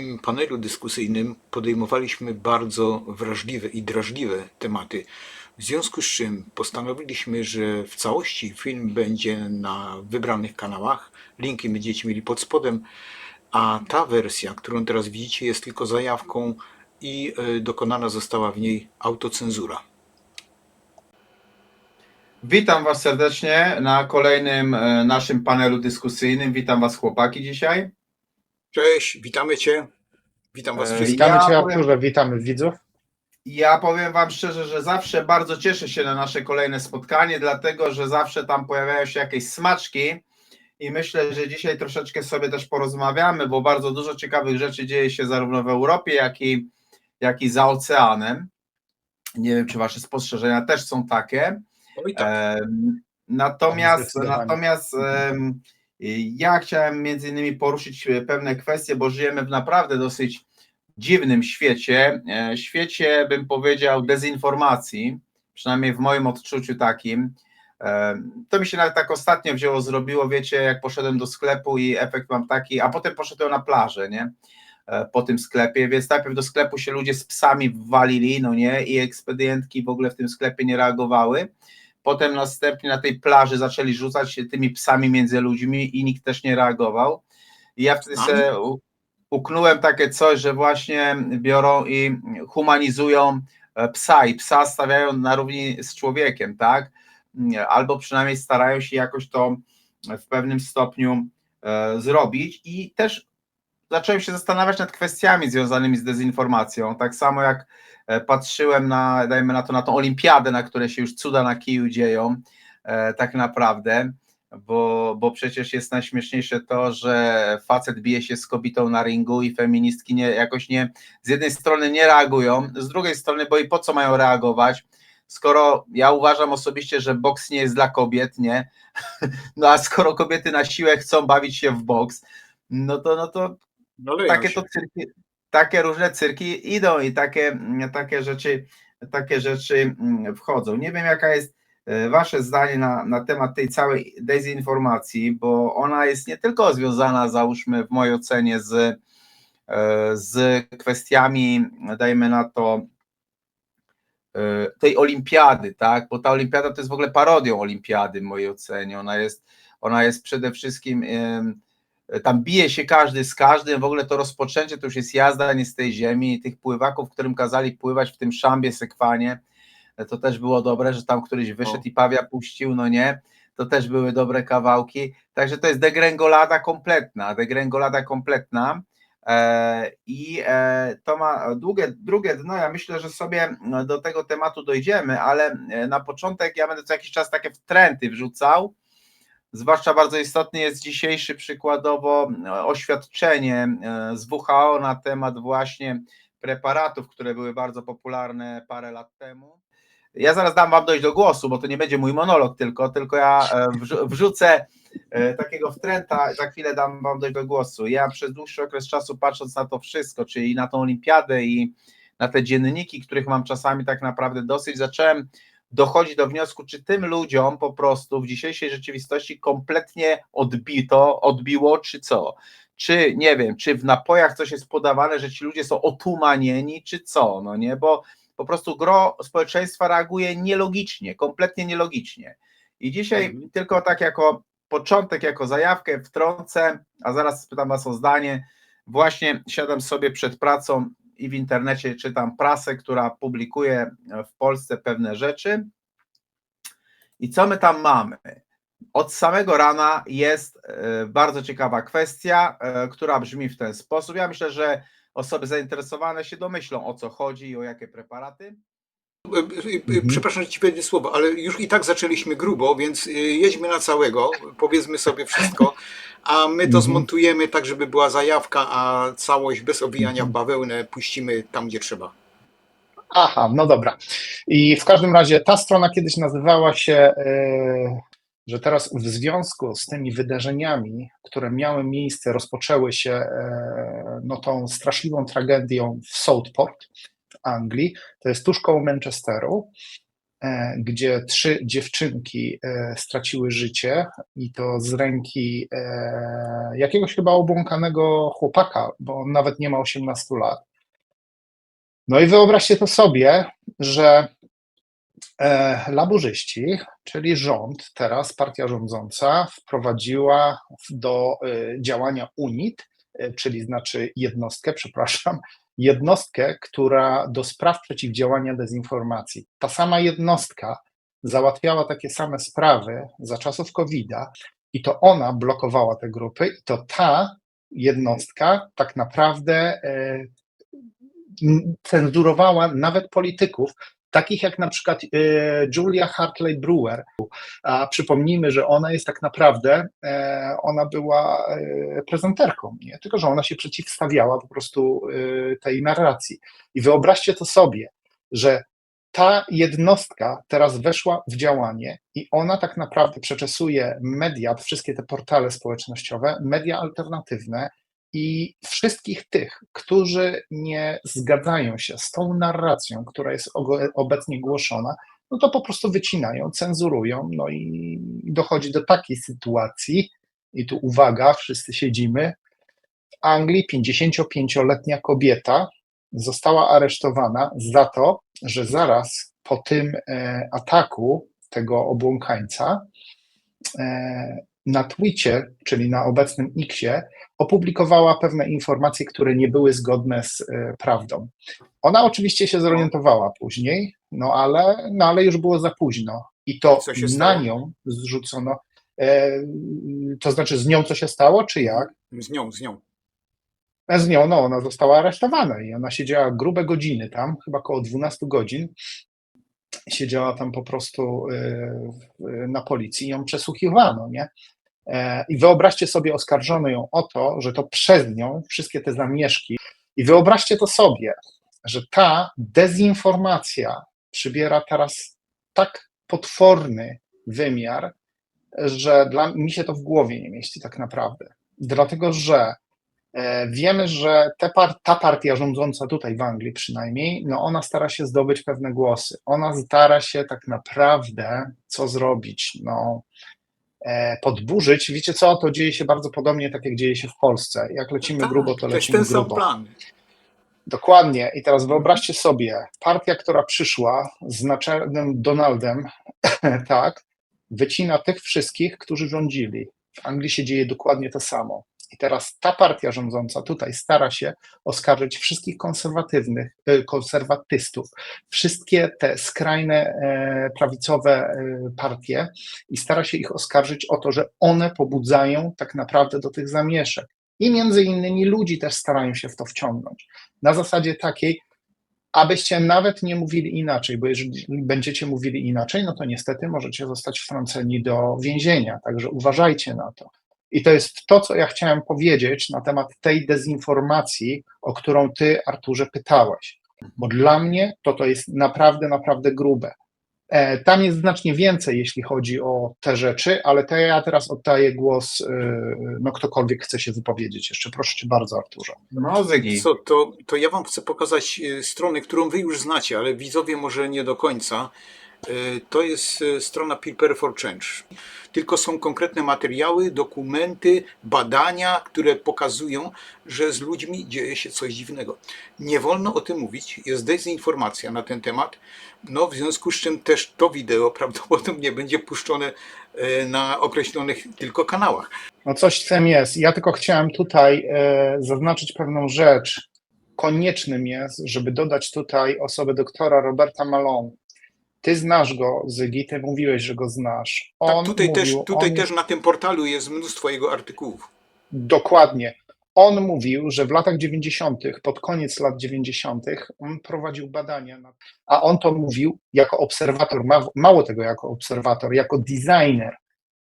tym panelu dyskusyjnym podejmowaliśmy bardzo wrażliwe i drażliwe tematy, w związku z czym postanowiliśmy, że w całości film będzie na wybranych kanałach, linki będziecie mieli pod spodem, a ta wersja, którą teraz widzicie, jest tylko zajawką i e, dokonana została w niej autocenzura. Witam Was serdecznie na kolejnym e, naszym panelu dyskusyjnym. Witam Was chłopaki dzisiaj. Cześć, witamy Cię. Witam Was E, wszystkich. Witamy Ja Cię powiem- Arturze, witamy widzów. Ja powiem Wam szczerze, że zawsze bardzo cieszę się na nasze kolejne spotkanie, dlatego że zawsze tam pojawiają się jakieś smaczki i myślę, że dzisiaj troszeczkę sobie też porozmawiamy, bo bardzo dużo ciekawych rzeczy dzieje się zarówno w Europie, jak i, jak i za oceanem. Nie wiem, czy Wasze spostrzeżenia też są takie. Oj, tak. Em, Natomiast, Zdecydowanie. natomiast em, ja chciałem między innymi poruszyć pewne kwestie, bo żyjemy w naprawdę dosyć dziwnym świecie, e, świecie bym powiedział dezinformacji, przynajmniej w moim odczuciu takim. Em, To mi się nawet tak ostatnio wzięło, zrobiło, wiecie, jak poszedłem do sklepu i efekt mam taki, a potem poszedłem na plażę, nie? E, Po tym sklepie, więc najpierw do sklepu się ludzie z psami wwalili, no nie, i ekspedientki w ogóle w tym sklepie nie reagowały. Potem następnie na tej plaży zaczęli rzucać się tymi psami między ludźmi i nikt też nie reagował. I ja wtedy sobie uknąłem takie coś, że właśnie biorą i humanizują e, psa i psa stawiają na równi z człowiekiem, tak? Albo przynajmniej starają się jakoś to w pewnym stopniu e, zrobić i też zacząłem się zastanawiać nad kwestiami związanymi z dezinformacją, tak samo jak patrzyłem na, dajmy na to, na tą olimpiadę, na której się już cuda na kiju dzieją, e, tak naprawdę, bo, bo przecież jest najśmieszniejsze to, że facet bije się z kobietą na ringu i feministki nie, jakoś nie, z jednej strony nie reagują, z drugiej strony, bo i po co mają reagować, skoro ja uważam osobiście, że boks nie jest dla kobiet, nie, no a skoro kobiety na siłę chcą bawić się w boks, no to, no to No takie się. to cyrki, takie różne cyrki idą i takie, takie rzeczy, takie rzeczy mm, wchodzą. Nie wiem, jaka jest e, wasze zdanie na, na temat tej całej dezinformacji, bo ona jest nie tylko związana, załóżmy, w mojej ocenie, z, e, z kwestiami, dajmy na to, e, tej olimpiady, tak? Bo ta olimpiada to jest w ogóle parodią olimpiady w mojej ocenie. Ona jest, ona jest przede wszystkim tam bije się każdy z każdym, w ogóle to rozpoczęcie to już jest jazda nie z tej ziemi, tych pływaków, którym kazali pływać w tym szambie sekwanie, to też było dobre, że tam któryś wyszedł O. i pawia puścił, no nie, to też były dobre kawałki, także to jest degrengolada kompletna, degrengolada kompletna. E, i e, to ma długie, drugie dno, ja myślę, że sobie do tego tematu dojdziemy, ale e, na początek ja będę co jakiś czas takie trendy wrzucał, Zwłaszcza bardzo istotny jest dzisiejszy przykładowo e, oświadczenie e, z WHO na temat właśnie preparatów, które były bardzo popularne parę lat temu. Ja zaraz dam Wam dojść do głosu, bo to nie będzie mój monolog tylko, tylko ja e, wrzu- wrzucę takiego wtręta, za chwilę dam Wam dojść do głosu. Ja przez dłuższy okres czasu patrząc na to wszystko, czyli na tą olimpiadę i na te dzienniki, których mam czasami tak naprawdę dosyć, zacząłem dochodzi do wniosku, czy tym ludziom po prostu w dzisiejszej rzeczywistości kompletnie odbito, odbiło, czy co? Czy nie wiem, czy w napojach coś jest podawane, że ci ludzie są otumanieni, czy co? No nie, bo po prostu gro społeczeństwa reaguje nielogicznie, kompletnie nielogicznie. I dzisiaj Mhm. tylko tak jako początek, jako zajawkę wtrącę, a zaraz spytam Was o zdanie. Właśnie siadam sobie przed pracą i w internecie czytam prasę, która publikuje w Polsce pewne rzeczy. I co my tam mamy? Od samego rana jest e, bardzo ciekawa kwestia, e, która brzmi w ten sposób. Ja myślę, że osoby zainteresowane się domyślą o co chodzi i o jakie preparaty. E, e, e, Przepraszam, że ci powiedzieć słowo, ale już i tak zaczęliśmy grubo, więc e, jedźmy na całego, powiedzmy sobie wszystko, a my to Mhm. zmontujemy tak, żeby była zajawka, a całość bez owijania w bawełnę puścimy tam, gdzie trzeba. Aha, no dobra. I w każdym razie ta strona kiedyś nazywała się, e, że teraz w związku z tymi wydarzeniami, które miały miejsce, rozpoczęły się e, no, tą straszliwą tragedią w Southport w Anglii, to jest tuż koło Manchesteru. E, gdzie trzy dziewczynki e, straciły życie i to z ręki e, jakiegoś chyba obłąkanego chłopaka, bo on nawet nie ma 18 lat. No i wyobraźcie to sobie, że laburzyści, czyli rząd, teraz partia rządząca, wprowadziła do działania UNIT, czyli znaczy jednostkę, przepraszam, jednostkę, która do spraw przeciwdziałania dezinformacji. Ta sama jednostka załatwiała takie same sprawy za czasów COVID-a i to ona blokowała te grupy i to ta jednostka tak naprawdę e, cenzurowała nawet polityków, takich jak na przykład e, Julia Hartley Brewer. A przypomnijmy, że ona jest tak naprawdę, e, ona była e, prezenterką, nie? tylko że ona się przeciwstawiała po prostu tej narracji. I wyobraźcie to sobie, że ta jednostka teraz weszła w działanie i ona tak naprawdę przeczesuje media, wszystkie te portale społecznościowe, media alternatywne i wszystkich tych, którzy nie zgadzają się z tą narracją, która jest obecnie głoszona, no to po prostu wycinają, cenzurują, no i dochodzi do takiej sytuacji, i tu uwaga, wszyscy siedzimy, w Anglii 55-letnia kobieta została aresztowana za to, że zaraz po tym e, ataku tego obłąkańca e, na Twitcie, czyli na obecnym Xie, opublikowała pewne informacje, które nie były zgodne z e, prawdą. Ona oczywiście się zorientowała później, no ale, no ale już było za późno. I to na stało? nią zrzucono. E, to znaczy z nią co się stało, czy jak? Z nią, z nią. Z nią, no, ona została aresztowana i ona siedziała grube godziny tam, chyba około 12 godzin. Siedziała tam po prostu y, na policji i ją przesłuchiwano, nie? E, I wyobraźcie sobie, oskarżono ją o to, że to przez nią wszystkie te zamieszki. I wyobraźcie to sobie, że ta dezinformacja przybiera teraz tak potworny wymiar, że dla mi się to w głowie nie mieści tak naprawdę. Dlatego, że Wiemy, że par, ta partia rządząca tutaj w Anglii przynajmniej, no ona stara się zdobyć pewne głosy. Ona stara się tak naprawdę co zrobić? No, e, podburzyć. Wiecie co? To dzieje się bardzo podobnie, tak jak dzieje się w Polsce. Jak lecimy Tak, grubo, to lecimy ten sam grubo. plan. Dokładnie. I teraz wyobraźcie sobie, partia, która przyszła z naczelnym Donaldem, tak, wycina tych wszystkich, którzy rządzili. W Anglii się dzieje dokładnie to samo. I teraz ta partia rządząca tutaj stara się oskarżyć wszystkich konserwatywnych, e, konserwatystów, wszystkie te skrajne e, prawicowe e, partie i stara się ich oskarżyć o to, że one pobudzają tak naprawdę do tych zamieszek. I między innymi ludzi też starają się w to wciągnąć. Na zasadzie takiej, abyście nawet nie mówili inaczej, bo jeżeli będziecie mówili inaczej, no to niestety możecie zostać wtrąceni do więzienia. Także uważajcie na to. I to jest to, co ja chciałem powiedzieć na temat tej dezinformacji, o którą ty, Arturze, pytałeś. Bo dla mnie to to jest naprawdę, naprawdę grube. E, Tam jest znacznie więcej, jeśli chodzi o te rzeczy, ale to ja teraz oddaję głos, e, no ktokolwiek chce się wypowiedzieć jeszcze. Proszę cię bardzo, Arturze. No, Zygi. Co, to, to ja wam chcę pokazać e, stronę, którą wy już znacie, ale widzowie może nie do końca. E, To jest e, strona Prepare for Change. Tylko są konkretne materiały, dokumenty, badania, które pokazują, że z ludźmi dzieje się coś dziwnego. Nie wolno o tym mówić, jest dezinformacja na ten temat. No, w związku z czym też to wideo prawdopodobnie będzie puszczone e, na określonych tylko kanałach. No coś w tym jest. Ja tylko chciałem tutaj zaznaczyć pewną rzecz. Koniecznym jest, żeby dodać tutaj osobę doktora Roberta Malone. Ty znasz go, Zygi, ty mówiłeś, że go znasz. On Tak, tutaj też, mówił, tutaj on, też na tym portalu jest mnóstwo jego artykułów. Dokładnie. On mówił, że w latach 90., pod koniec lat 90., on prowadził badania, nad, a on to mówił jako obserwator, ma, mało tego jako obserwator, jako designer.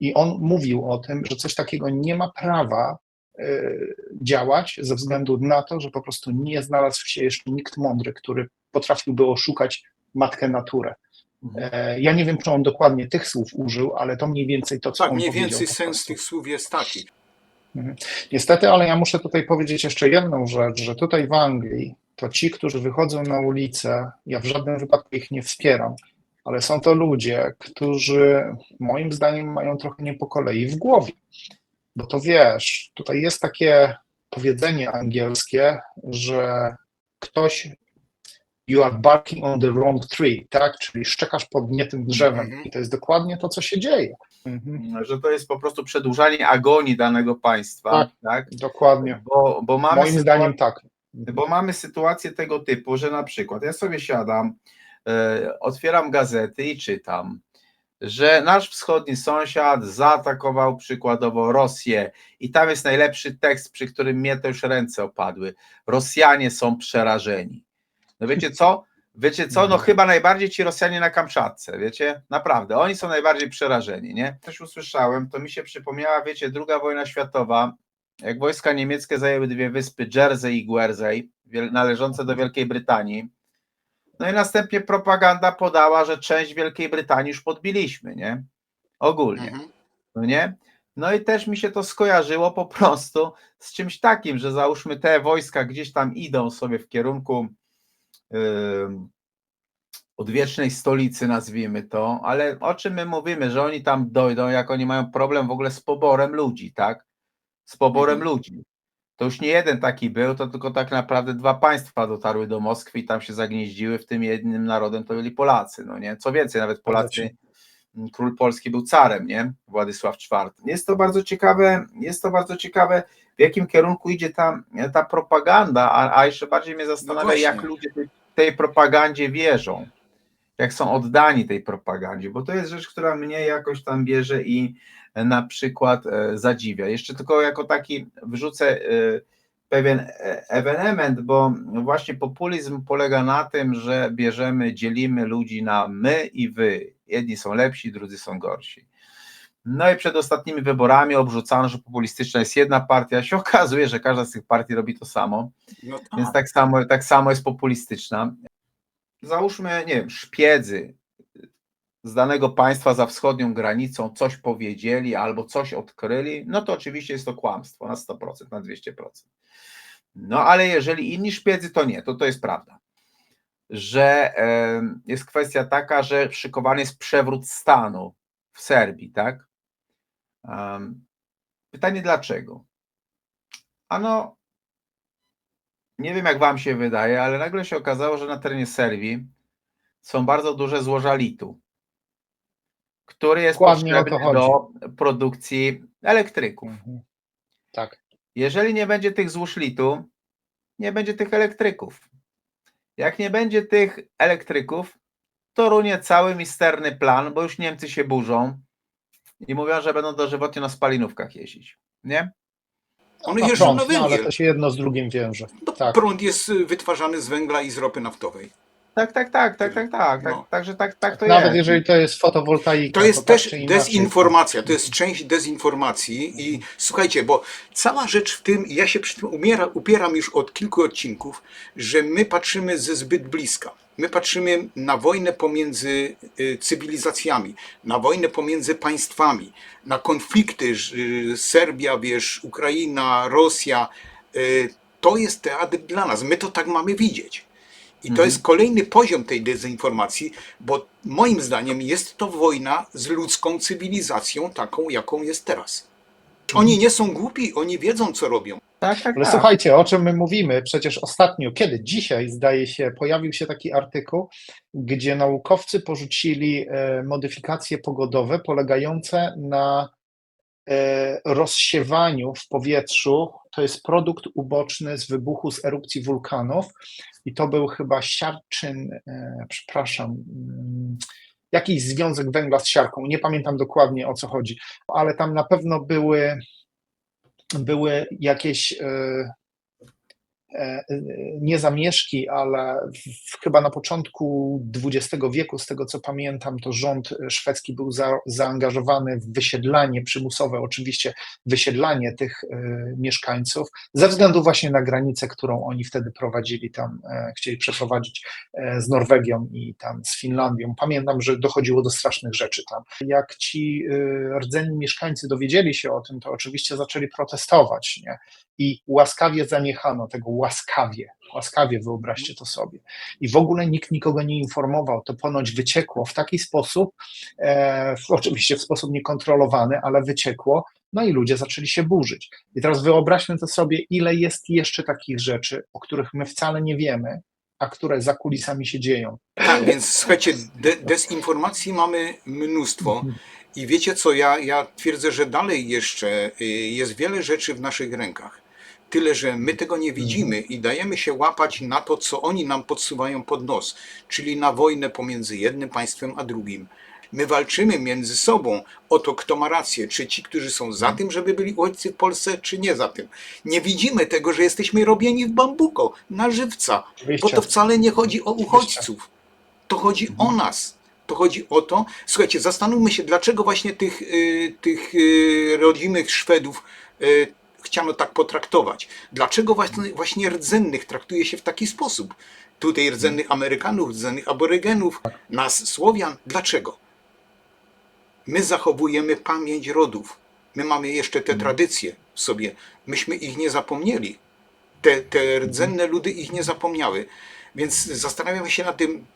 I on mówił o tym, że coś takiego nie ma prawa e, działać ze względu na to, że po prostu nie znalazł się jeszcze nikt mądry, który potrafiłby oszukać matkę naturę. E, Ja nie wiem, czy on dokładnie tych słów użył, ale to mniej więcej to, co Tak, on mniej więcej sens tych słów jest taki. Niestety, ale ja muszę tutaj powiedzieć jeszcze jedną rzecz, że tutaj w Anglii to ci, którzy wychodzą na ulicę, ja w żadnym wypadku ich nie wspieram, ale są to ludzie, którzy moim zdaniem mają trochę nie po kolei w głowie. Bo to wiesz, tutaj jest takie powiedzenie angielskie, że ktoś you are barking on the wrong tree, tak? Czyli szczekasz pod nie tym drzewem. Mhm. I to jest dokładnie to, co się dzieje. Mhm. Że to jest po prostu przedłużanie agonii danego państwa, Tak. tak? Dokładnie. Bo, bo mamy Moim sytuację- zdaniem tak. Bo mamy sytuację tego typu, że na przykład ja sobie siadam, e, otwieram gazety i czytam, że nasz wschodni sąsiad zaatakował przykładowo Rosję i tam jest najlepszy tekst, przy którym mnie to już ręce opadły. Rosjanie są przerażeni. No wiecie co? Wiecie co? No chyba najbardziej ci Rosjanie na Kamczatce, wiecie? Naprawdę, oni są najbardziej przerażeni, nie? Też usłyszałem, to mi się przypomniała, wiecie, druga wojna światowa, jak wojska niemieckie zajęły dwie wyspy, Jersey i Guernsey, należące do Wielkiej Brytanii. No i następnie propaganda podała, że część Wielkiej Brytanii już podbiliśmy, nie? Ogólnie, Mhm. no nie? No i też mi się to skojarzyło po prostu z czymś takim, że załóżmy te wojska gdzieś tam idą sobie w kierunku odwiecznej stolicy, nazwijmy to, ale o czym my mówimy, że oni tam dojdą, jak oni mają problem w ogóle z poborem ludzi, tak? Z poborem Mhm. ludzi. To już nie jeden taki był, to tylko tak naprawdę dwa państwa dotarły do Moskwy i tam się zagnieździły, w tym jednym narodem to byli Polacy, no nie? Co więcej, nawet Polacy, król Polski był carem, nie? Władysław IV. Jest to bardzo ciekawe, jest to bardzo ciekawe, w jakim kierunku idzie ta, ta propaganda, a, a jeszcze bardziej mnie zastanawia, właśnie. jak ludzie tej, propagandzie wierzą, jak są oddani tej propagandzie, bo to jest rzecz, która mnie jakoś tam bierze i na przykład e, zadziwia. Jeszcze tylko jako taki wrzucę e, pewien e, ewenement, bo właśnie populizm polega na tym, że bierzemy, dzielimy ludzi na my i wy. Jedni są lepsi, drudzy są gorsi. No i przed ostatnimi wyborami obrzucano, że populistyczna jest jedna partia, się okazuje, że każda z tych partii robi to samo. No tak. Więc tak samo, tak samo jest populistyczna. Załóżmy, nie wiem, szpiedzy z danego państwa za wschodnią granicą coś powiedzieli albo coś odkryli, no to oczywiście jest to kłamstwo na 100%, na 200%. No ale jeżeli inni szpiedzy, to nie, to to jest prawda. Że em, jest kwestia taka, że szykowany jest przewrót stanu w Serbii, tak? Pytanie dlaczego? Ano, nie wiem jak wam się wydaje, ale nagle się okazało, że na terenie Serbii są bardzo duże złoża litu, który jest Dokładnie potrzebny do produkcji elektryków. Mhm. Tak. Jeżeli nie będzie tych złóż litu, nie będzie tych elektryków. Jak nie będzie tych elektryków, to runie cały misterny plan, bo już Niemcy się burzą i mówią, że będą dożywotnie na spalinówkach jeździć. Nie? One A jeżdżą prąd, na no, ale węgiel. to się jedno z drugim wiąże. No, tak. Prąd jest y, wytwarzany z węgla i z ropy naftowej. Tak, tak, tak, tak, tak, tak. tak No. Także tak, tak to Nawet jest. jeżeli to jest fotowoltaika. To jest tak też czy inaczej. dezinformacja, to jest część dezinformacji i słuchajcie, bo cała rzecz w tym, ja się przy tym umiera, upieram już od kilku odcinków, że my patrzymy ze zbyt bliska. My patrzymy na wojnę pomiędzy y, cywilizacjami, na wojnę pomiędzy państwami, na konflikty że, y, Serbia, wiesz, Ukraina, Rosja. Y, To jest teatr dla nas. My to tak mamy widzieć. I to Mhm. jest kolejny poziom tej dezinformacji, bo moim zdaniem jest to wojna z ludzką cywilizacją, taką jaką jest teraz. Oni nie są głupi, oni wiedzą, co robią. Tak, tak, Ale tak. słuchajcie, o czym my mówimy? Przecież ostatnio, kiedy dzisiaj zdaje się, pojawił się taki artykuł, gdzie naukowcy porzucili e, modyfikacje pogodowe polegające na e, rozsiewaniu w powietrzu. To jest produkt uboczny z wybuchu z erupcji wulkanów i to był chyba siarczyn, e, przepraszam, mm, jakiś związek węgla z siarką. Nie pamiętam dokładnie o co chodzi, ale tam na pewno były były jakieś e, nie zamieszki, ale w, chyba na początku XX wieku, z tego co pamiętam, to rząd szwedzki był za, zaangażowany w wysiedlanie przymusowe, oczywiście wysiedlanie tych e, mieszkańców, ze względu właśnie na granicę, którą oni wtedy prowadzili tam, e, chcieli przeprowadzić e, z Norwegią i tam z Finlandią. Pamiętam, że dochodziło do strasznych rzeczy tam. Jak ci e, rdzenni mieszkańcy dowiedzieli się o tym, to oczywiście zaczęli protestować, nie? I łaskawie zaniechano tego łaskawie. Łaskawie wyobraźcie to sobie. I w ogóle nikt nikogo nie informował. To ponoć wyciekło w taki sposób, e, w- oczywiście w sposób niekontrolowany, ale wyciekło, no i ludzie zaczęli się burzyć. I teraz wyobraźmy to sobie, ile jest jeszcze takich rzeczy, o których my wcale nie wiemy, a które za kulisami się dzieją. Tak, więc słuchajcie, de dezinformacji mamy mnóstwo. I wiecie co, ja, ja twierdzę, że dalej jeszcze y, jest wiele rzeczy w naszych rękach. Tyle, że my tego nie widzimy i dajemy się łapać na to, co oni nam podsuwają pod nos, czyli na wojnę pomiędzy jednym państwem a drugim. My walczymy między sobą o to, kto ma rację, czy ci, którzy są za tym, żeby byli uchodźcy w Polsce, czy nie za tym. Nie widzimy tego, że jesteśmy robieni w bambuko, na żywca, bo to wcale nie chodzi o uchodźców. To chodzi o nas. To chodzi o to. Słuchajcie, zastanówmy się, dlaczego właśnie tych, y, tych y, rodzimych Szwedów y, chciano tak potraktować. Dlaczego właśnie, rdzennych traktuje się w taki sposób? Tutaj rdzennych Amerykanów, rdzennych Aborygenów, nas Słowian. Dlaczego? My zachowujemy pamięć rodów. My mamy jeszcze te tradycje w sobie. Myśmy ich nie zapomnieli. Te, te rdzenne ludy ich nie zapomniały. Więc zastanawiamy się nad tym,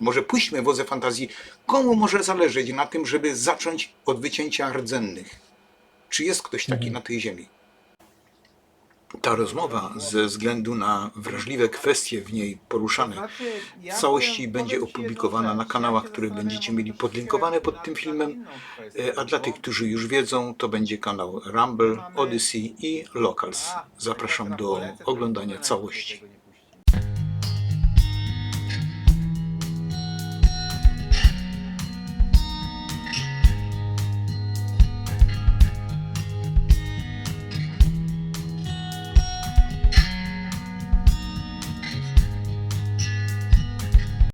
może puśćmy wodze fantazji, komu może zależeć na tym, żeby zacząć od wycięcia rdzennych? Czy jest ktoś taki na tej ziemi? Ta rozmowa ze względu na wrażliwe kwestie w niej poruszane w całości będzie opublikowana na kanałach, które będziecie mieli podlinkowane pod tym filmem, E, A dla tych, którzy już wiedzą, to będzie kanał Rumble, Odyssey i Locals. Zapraszam do oglądania całości.